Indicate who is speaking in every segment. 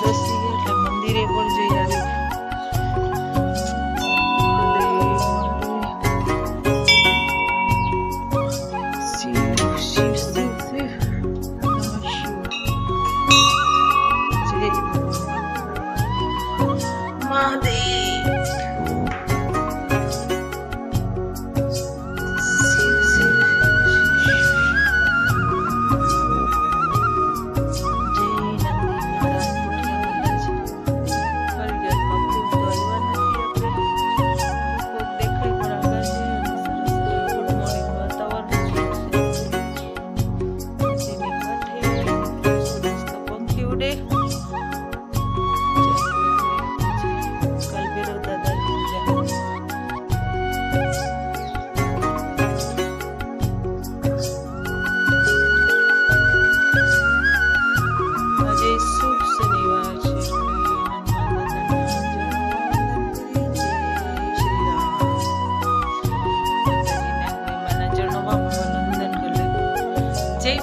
Speaker 1: એકાદશી એટલે મંદિરે પણ જઈ આવી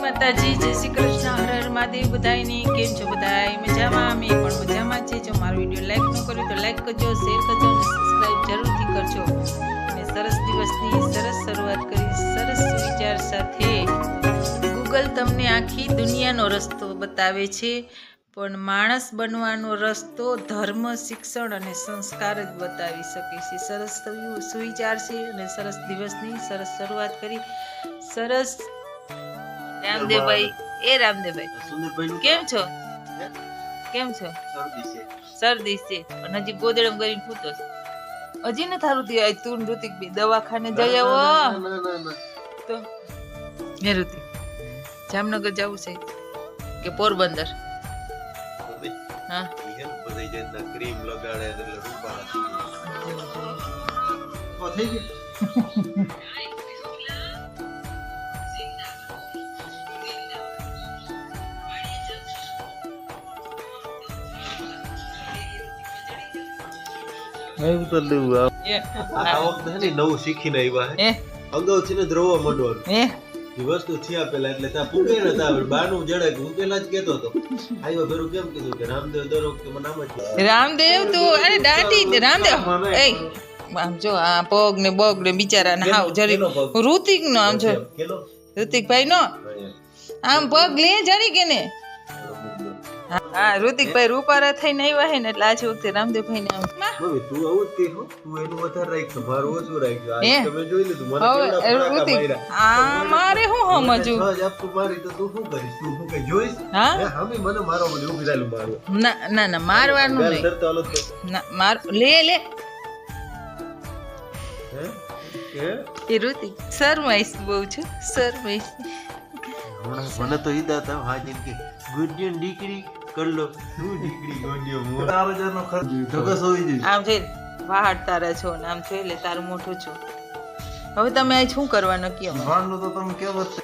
Speaker 1: માતાજી, જય શ્રી કૃષ્ણ. હર હર મહાદેવ, બધાયની કેમ છો? બધાય મજામાં? અમે પણ મજામાં છે જો મારો વીડિયો લાઈક ન કર્યો તો લાઈક કરજો શેર કરજો અને સબસ્ક્રાઈબ જરૂરથી કરજો. અને સરસ દિવસની સરસ શરૂઆત કરી. સરસ વિચાર સાથે ગૂગલ તમને આખી દુનિયાનો રસ્તો બતાવે છે. પણ માણસ બનવાનો રસ્તો ધર્મ, શિક્ષણ અને સંસ્કાર જ બતાવી શકે છે. સરસ સુવિચાર છે અને સરસ દિવસની સરસ શરૂઆત કરી. સરસ રામદેવભાઈ એ રામદેવભાઈ. કેમ છો? કેમ છો?
Speaker 2: શરદી છે.
Speaker 1: અને હજી ગોદડમ કરીને પૂતો છે. હજી ને થારું થયું તું ને ઋતિક બી. દવાખાને જઈ આવો.
Speaker 2: ના, ના, ના, ના.
Speaker 1: તો હે ઋતિક જામનગર જવું છે કે પોરબંદર? હા.
Speaker 2: ને ક્રીમ લગાડે એટલે રૂપા. થઈ ગઈ? એવું તો લેવું આ વખતે હે ને નવું શીખીને આવ્યા હે.
Speaker 1: એ
Speaker 2: ને દ્રવા માંડવાનું.
Speaker 1: એ
Speaker 2: એ વસ્તુ થયા પેલા એટલે ત્યાં પૂગે ને બાનું જડે કે જ કેતો હતો. આવ્યો ફેરું કેમ કીધું કે રામદેવ દર વખતે મને આમ જ
Speaker 1: રામદેવ તું અરે દાટી રામદેવ એ આમ જો આ પગ ને બગ ને બિચારા ને હાવ જરી ઋતિક નો આમ જો.
Speaker 2: ઋતિક
Speaker 1: ભાઈ નો આમ પગ લે જરી કે ને? હા ઋતિકભાઈ રૂપારા થઈને આવ્યા હે ને એટલે આજ વખતે રામદેવભાઈ ને આમ
Speaker 2: તું આવું જ હો. તું એનું વધારે રાખ્યો મારું ઓછું આજ તમે જોઈ લીધું. મને
Speaker 1: હવે ઋતિક આ મારે
Speaker 2: હું
Speaker 1: સમજુ
Speaker 2: જ ઝાપટું મારી તો તું શું કરીશ? તું શું કઈ જોઈશ?
Speaker 1: હા?
Speaker 2: હમી મને મારો મને ઊભી રાલું મારવા
Speaker 1: ના ના ના મારવાનું નહીં. ના માર લે લે.
Speaker 2: હે?
Speaker 1: એ ઋતિક શરમાઈશ બહુ છું શરમાઈશ.
Speaker 2: મને તો ઈદા હતા હા જેમ કે ગુડિયન દીકરી કર લો. શું દીકરી ગોડિયો ચાર હજાર ખર્ચ? ઢગસ હોવી જોઈએ.
Speaker 1: આમ જોઈ વાહાડ તારા છો ને આમ જોઈ લે તારું મોઢું છો. હવે તમે આજ શું કરવાનું કયો?
Speaker 2: ભાણનું તો તમે કેવો છે.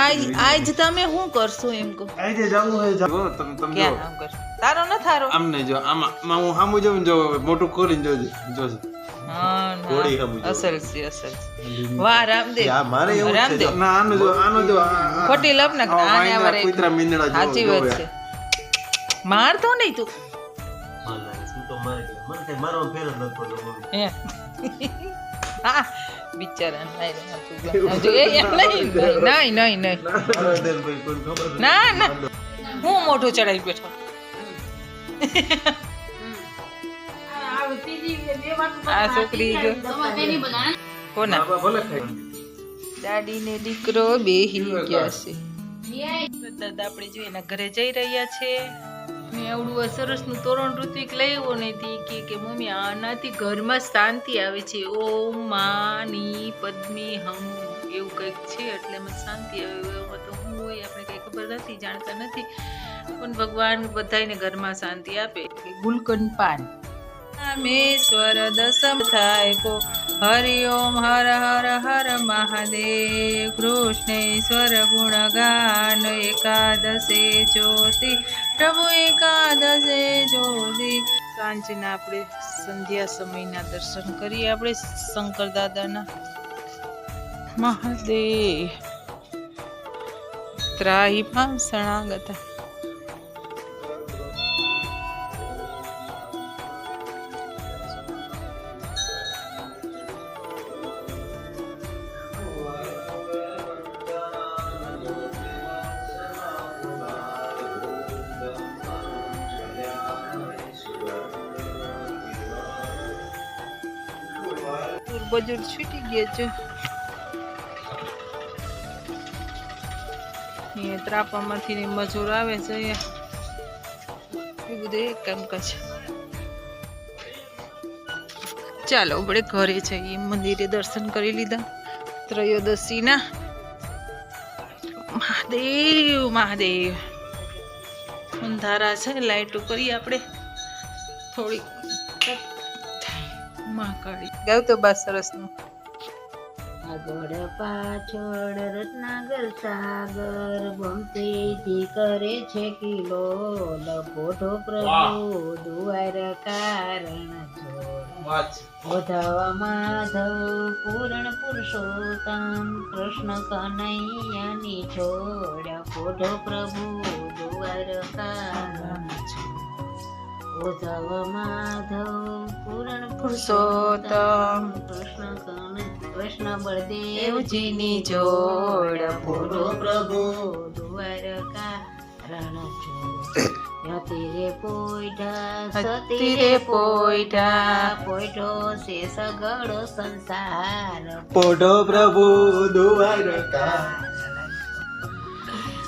Speaker 1: આજ આજ તમે શું કરશો એમ કહો?
Speaker 2: આજે જવું હોય જાવ.
Speaker 3: જો તમે તમે
Speaker 1: ક્યાં
Speaker 3: કામ
Speaker 1: આમ કર તારો ન થારો.
Speaker 3: આમ નહીં જો આમાં હું સામું જોઉં ને જો મોટું કરીને જોજે જોજે.
Speaker 1: મારતો નહીં તું. બિચારા નહીં નહીં, નહીં. ના ના. હું મોઢું ચડાવી બેઠો. આ છોકરી જો. કોના?
Speaker 3: બાબા ભલે ખાય.
Speaker 1: દાદી ને દીકરો બેહી ગયા છે. દાદા આપણે જો એના ઘરે જઈ રહ્યા છે. ને આવડું સરસનું તોરણ ઋત્વિક લઈ આવ્યો ને કે કે મમ્મી આનાથી ઘરમાં શાંતિ આવે છે. ઓમ માની પદ્મી હમ. એવું કંઈક છે એટલે શાંતિ આવે. એમાં તો હું હોય આપણે કંઈ ખબર નથી જાણતા નથી. પણ ભગવાન બધાને ઘરમાં શાંતિ આપે. ગુલકંદ પાન. રામેશ્વર દસમ થાય કો હરિ ઓમ હર હર હર મહાદેવ. કૃષ્ણેશ્વર ગુણગાન એકાદશે જ્યોતિ. પ્રભુ એકાદશે જ્યોતિ. સાંજના આપણે સંધ્યા સમયના દર્શન કરીએ આપણે શંકર દાદાના. મહાદેવ. ત્રાહી પણ ગતા બજૂર છૂટી ગયા છે. અહીંયા ત્રાપામાંથી મજૂર આવે છે અહીંયા. એ બધું એક છે ચાલો, આપણે ઘરે જઈએ. મંદિરે દર્શન કરી લીધા. ત્રયોદશીના. મહાદેવ મહાદેવ. અંધારા છે, લાઈટો કરી આપણે. થોડીક મહાકાળી ગાવ તો બા સરસનું?
Speaker 4: આગળ પાછળ રત્નાગર સાગર બમતીથી કરે છે કિલો લપોટો પ્રભુ દુવાર કારણ ઉધવ માધવ પૂરણ પુરુષોત્તમ કૃષ્ણ કનૈયાની છોડ પોઢો પ્રભુ દુવાર કારણ ઉધવ માધવ પૂરણ
Speaker 1: પુરુષોત્તમ
Speaker 4: કૃષ્ણ કૃષ્ણ બળદેવજીની
Speaker 1: દેવજીની જોડ
Speaker 4: પૂરો પ્રભુ દ્વારકા રણ છોડ તીરે પોઈઠા
Speaker 1: તીરે પોઈઠા
Speaker 4: પોઈઠો છે સગળો સંસાર.
Speaker 2: પોઢો પ્રભુ દ્વારકા.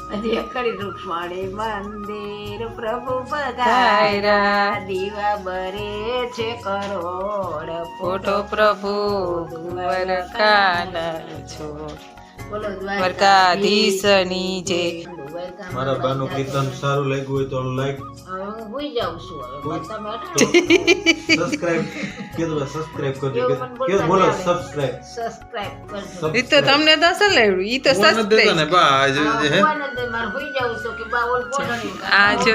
Speaker 4: અકડી રૂક્ષ્મણી મંદિર પ્રભુ. પધાર્યા દીવા બરે છે કરોડ
Speaker 1: ફોટો પ્રભુ દ્વારકાના છોડ
Speaker 4: બોલો
Speaker 1: દ્વારકાધીશની જય
Speaker 4: દ્વારકામાં
Speaker 2: મારા બાનું કીર્તન સારું લાગ્યું હોય તો લાઈક
Speaker 4: હું ભૂઈ જાઉં છું હવે તમે
Speaker 2: સબસ્ક્રાઇબ કીધું સબસ્ક્રાઇબ કરજો.
Speaker 4: એવું પણ બોલતા
Speaker 2: કે બોલો સબસ્ક્રાઇબ
Speaker 4: સબસ્ક્રાઇબ કરજો.
Speaker 1: એ તો તમને તો અસર લાવ્યું ઈ તો
Speaker 3: ફોન ને બા આજે
Speaker 4: હે ભગવાન જ દે, મારે ભૂઈ જાઉં છું કે બા ઓલ પોઢણી.
Speaker 1: આ જો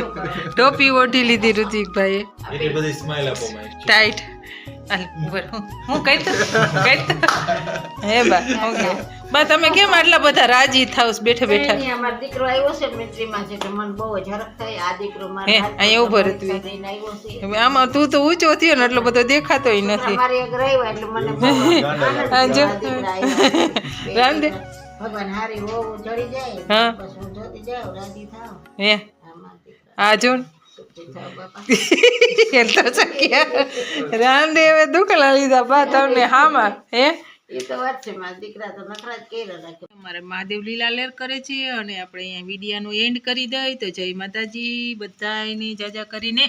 Speaker 1: ટોપી ઓઢી લીધી ઋતિકભાઈ
Speaker 2: એટલી બધી સ્માઈલ આપો માય
Speaker 1: ટાઈટ હું હું કઈ તો કઈ તો. હે બા બા તમે કેમ આટલા બધા રાજી થાવ બેઠા બેઠા?
Speaker 4: અમાર દીકરો આવ્યો છે મિત્રીમાં છે મને બહુ ઝરક થઈ. આ દીકરો મારે
Speaker 1: અહીંયા ઊભો રહે
Speaker 4: પકડીને
Speaker 1: તું.
Speaker 4: લઈને આવ્યો છે.
Speaker 1: હવે આમાં તું તો ઊંચો થયો ને એટલો બધો દેખાતોય નથી.
Speaker 4: મારી એક રહ્યો એટલે મને
Speaker 1: જો. રામદેવ.
Speaker 4: ભગવાન હારી હોવ ચડી જાય.
Speaker 1: હા.
Speaker 4: બસ હું જોતી જાઉં રાજી થાવ
Speaker 1: હે. આ જો તો ચક્યા રામદેવે દુખલા લીધા બા તમને હામાં, હે? અમારે મહાદેવ લીલા લેર કરે છે અને આપણે અહીંયા વિડીયાનો એન્ડ કરી દઈ તો જય માતાજી બધાને જાજા કરીને.